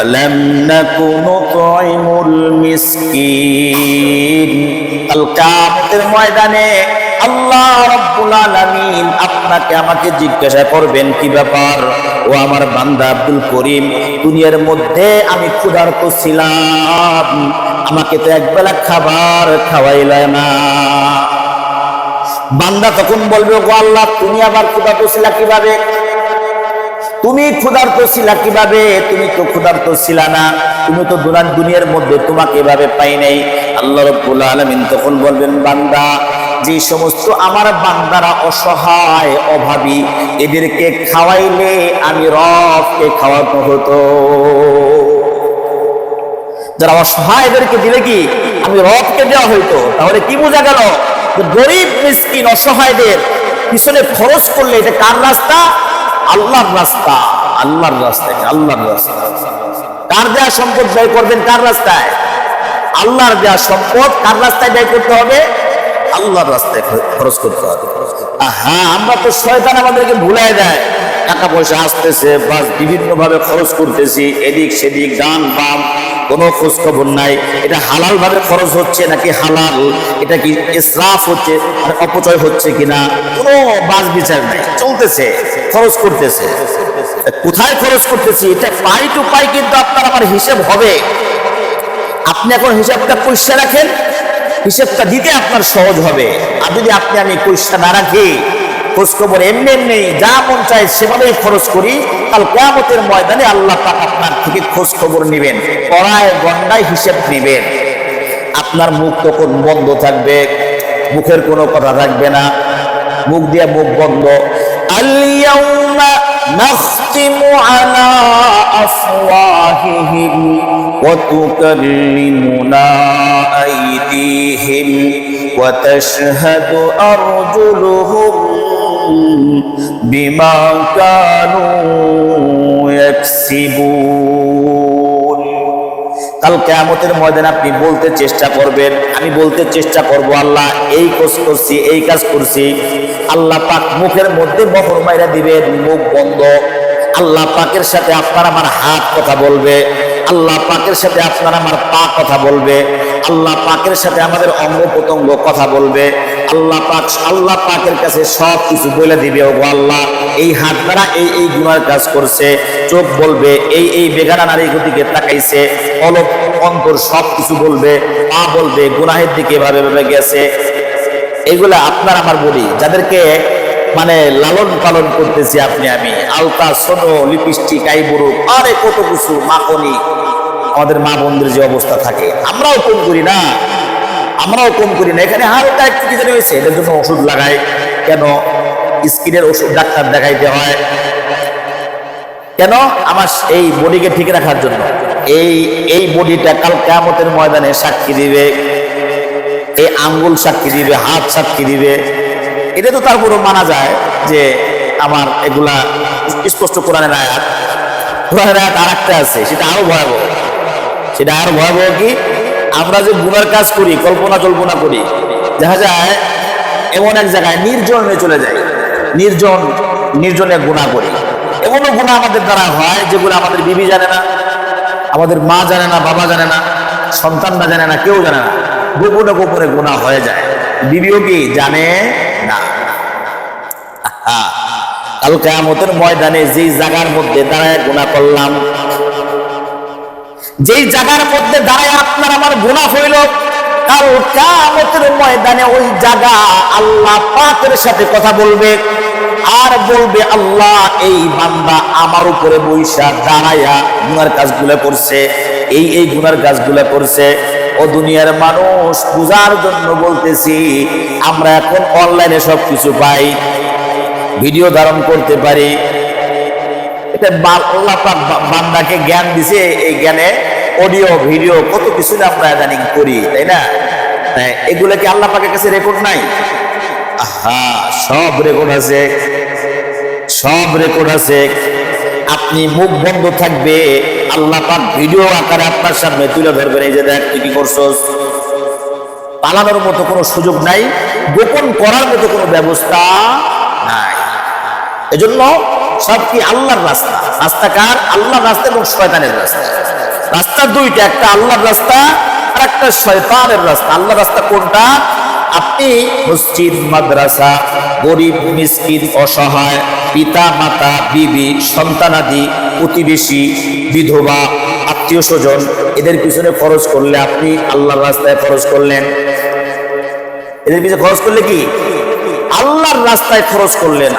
ولم نك نطعم المسكين কাল কিয়ামতের ময়দানে আল্লাহ রাব্বুল আলামিন আপনাকে আমাকে জিজ্ঞাসা করবেন কি ব্যাপার ও আমার বান্দা আব্দুল করিম দুনিয়ার মধ্যে আমি ক্ষুধার্ত ছিলাম আমাকে তো একবেলা খাবার খাওয়াইলে না বান্দা তখন বলবে গো আল্লাহ তুমি আবার ক্ষুধার্ত ছিলা কিভাবে তুমি ক্ষুধার্ত ছিলা কীভাবে? তুমি তো ক্ষুধার্ত ছিলা না। তুমি তো দুরান দুনিয়ার মধ্যে তোমাকে এভাবে পাই নাই। আল্লাহ রব্বুল আলামিন তখন বলবেন, বান্দা, যে সমস্ত আমার বান্দারা অসহায়, অভাবী, এদেরকে খাওয়াইলে আমি রবকে খাওয়াতে হতো। যারা অসহায়, এদেরকে দিলে কি আমি রবকে দেওয়া হইতো? তাহলে কি বোঝা গেল গরিব, মিসকিন, অসহায়দের পিছনে খরচ করলে এটা কার রাস্তা? আল্লাহর রাস্তা, আল্লাহর রাস্তায়, আল্লাহর রাস্তা কার দেয়া সম্পদ ব্যয় করবেন? কার রাস্তায়? আল্লাহর দেয়া সম্পদ কার রাস্তায় ব্যয় করতে হবে? আল্লাহর রাস্তায় খরচ করতে হবে। হ্যাঁ আমরা তো শয়তান আমাদেরকে ভুলাই দেয়। টাকা পয়সা আসতেছে বা বিভিন্ন ভাবে খরচ করতেছি, এদিক সেদিক গান বাম, কোনো খোঁজ খবর নাই। এটা হালাল ভাবে খরচ হচ্ছে নাকি হালাল? এটা কি ইসরাফ হচ্ছে মানে অপচয় হচ্ছে কিনা? কোনো বাজ বিচার নাই, চলতেছে, খরচ করতেছে। কোথায় খরচ করতেছি? এটা পাই টু পাই কিন্তু আপনার আমার হিসেব হবে। আপনি এখন হিসাবটা পয়সা রাখেন, হিসেবটা দিতে আপনার সহজ হবে। আর যদি আপনি আমি পয়সা না রাখি খোঁজ খবর এমনি এমনি যা মন চায় সেভাবেই খরচ করি কাল কেয়ামতের ময়দানে আল্লাহ পাক আপনার থেকে খোঁজ খবর নেবেন পড়ায় গন্ডায় হিসেব নেবেন আপনার মুখ তখন বন্ধ থাকবে মুখের কোনো কথা থাকবে না মুখ দিয়ে মুখ বন্ধ আলিয়াউমা نختم على أفواههم وتكلمنا أيديهم وتشهد أرجلهم বিমা কানু কাল কেয়ামতের ময়দানে আপনি বলতে চেষ্টা করবেন, আমি বলতে চেষ্টা করব, আল্লাহ, এই কাজ করছি, এই কাজ করছি। আল্লাহ পাক মুখের মধ্যে বহর মাইরা দিবেন, মুখ বন্ধ। আল্লাহ পাকের সাথে আপনার আমার হাত কথা বলবে, আল্লাহ পাকের সাথে আপনার আমার পা কথা বলবে। আল্লাহ পাকের সাথে আমাদের অঙ্গ প্রত্যঙ্গ কথা বলবে। আল্লাহ পাক, আল্লাহ পাকের কাছে সব কিছু বলে দিবে। ও আল্লাহ, এই হাত দ্বারা এই এই গুনার কাজ করছে। চোখ বলবে, এই এই বেগানা নারীর দিকে তাকাইছে। অলপ অন্তর সব কিছু বলবে। পা বলবে, গুনাহের দিকে এভাবে এভাবে গেছে। এগুলা আপনার আমার বলি, যাদেরকে মানে লালন পালন করতেছি আপনি, আমি। আলতা, সোনো, লিপস্টিক আইবুড়ো আরে কত কিছু, মাখনি। আমাদের মা বন্ধুর যে অবস্থা থাকে, আমরাও কম করি না। আমরাও কম করি না। এখানে হালকা একটু কি জানি হয়েছে? এটার জন্য ওষুধ লাগাই কেন? স্কিনের ওষুধ ডাক্তার দেখাইতে হয়। কেন? আমার এই বডিকে ঠিক রাখার জন্য। এই এই বডিটা কাল কেয়ামতের ময়দানে সাক্ষী দিবে। এই আঙ্গুল সাক্ষী দিবে, হাত সাক্ষী দিবে। এটা তো তারপরও মানা যায় যে আমার এগুলা স্পষ্ট কোরআনের আয়াত। কোরআনের আয়াত আর একটা আছে, সেটা আরও ভয়াবহ। সেটা আরও ভয়াবহ কি? আমরা যে গুনার কাজ করি, কল্পনা কল্পনা করি, দেখা যায় এমন এক জায়গায় নির্জনে চলে যায়, নির্জন, নির্জনে গুণা করি। এমনও গুণা আমাদের দ্বারা হয় যেগুলো আমাদের বিবি জানে না, আমাদের মা জানে না, বাবা জানে না, সন্তানরা জানে না, কেউ জানে না। গোপনে গোপনে গুণা হয়ে যায়। বিবিও কি জানে না? কাল কেয়ামতের ময়দানে যেই জায়গার মধ্যে দাঁড়ায় গুণা করলাম যেই জায়গার মধ্যে দাঁড়ায় আপনার আমার গুণা হইল কেয়ামতের ময়দানে ওই জায়গা আল্লাহ পাকের সাথে কথা বলবে আর বলবে, আল্লাহ, এই বান্দা আমার উপরে বৈশা দাঁড়ায়া গুনার কাজগুলো করছে, এই এই গুনার কাজগুলো করছে। ও দুনিয়ার মানুষ পূজার জন্য বলতেছি, আমরা এখন অনলাইনে সব কিছু পাই, ভিডিও ধারণ করতে পারি। এটা আল্লাহ বান্দাকে জ্ঞান দিছে, এই জ্ঞানে অডিও ভিডিও কত কিছু না আমরা ইদানিং করি তাই না? হ্যাঁ, এগুলা কি আল্লাহ পাকের কাছে রেকর্ড নাই? আহা সব রেকর্ড আছে। সব রেকর্ড আছে। আপনি মুখ বন্ধ থাকবে আল্লাহ পাক ভিডিও আকারে আপনার সামনে তুলে ধরবেন। এই যে দেখ কি করছস? পালানোর মতো কোনো সুযোগ নাই গোপন করার মতো কোনো ব্যবস্থা নাই। এজন্য সব কি আল্লাহর রাস্তা? রাস্তা কার? আল্লাহর রাস্তা এবং শয়তানের রাস্তা। রাস্তা দুইটা, একটা আল্লাহর রাস্তা আর একটা শয়তানের রাস্তা। আল্লাহর রাস্তা কোনটা? আপনি মসজিদ, মাদ্রাসা, গরিব, মিসকিন, অসহায় পিতা মাতা বিবি, সন্তানাদি, প্রতিবেশী, বিধবা, আত্মীয় স্বজন, এদের পিছনে খরচ করলে আপনি আল্লাহর রাস্তায় খরচ করলেন। এদের পিছনে খরচ করলে কি? আল্লাহর রাস্তায় খরচ করলেন।